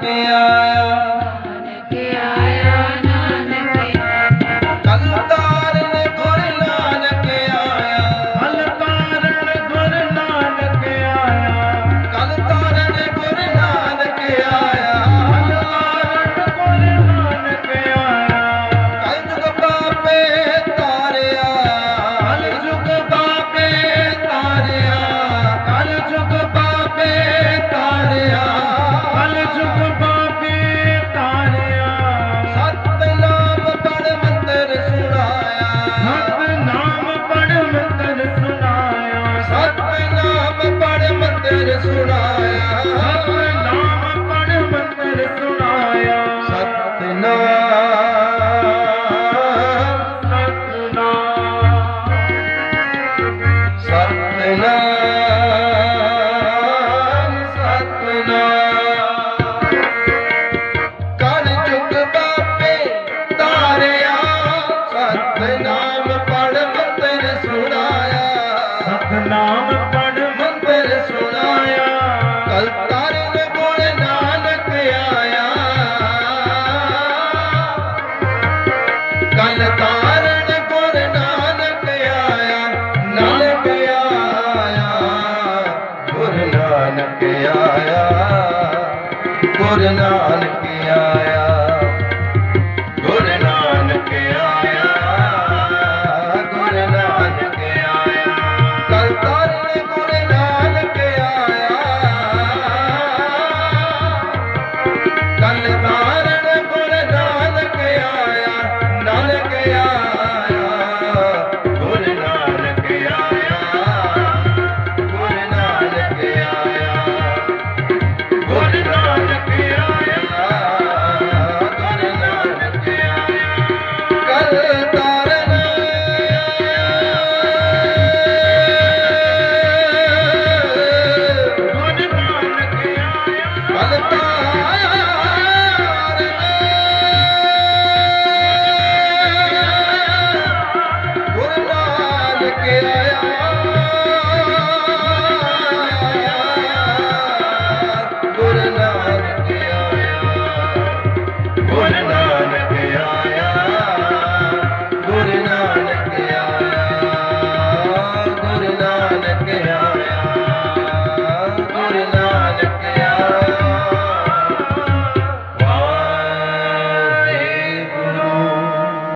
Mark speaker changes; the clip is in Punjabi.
Speaker 1: তাকিয়া
Speaker 2: ਮੰਦਰ ਸੁਣਾਇਆ
Speaker 1: ਸਤਨਾਮ ਪੜ ਮੰਦਰ ਸੁਣਾਇਆ
Speaker 2: ਸਤਨਾਮ ਪੜ ਮੰਦਰ ਸੁਣਾਇਆ
Speaker 1: ਸਤਨਾਮ They know. ਨਾਨਕ ਆਇਆ ਨਾਨਕ ਆਇਆ ਗੁਰ ਨਾਨਕ ਆਇਆ। ਕੇ ਆਇਆ।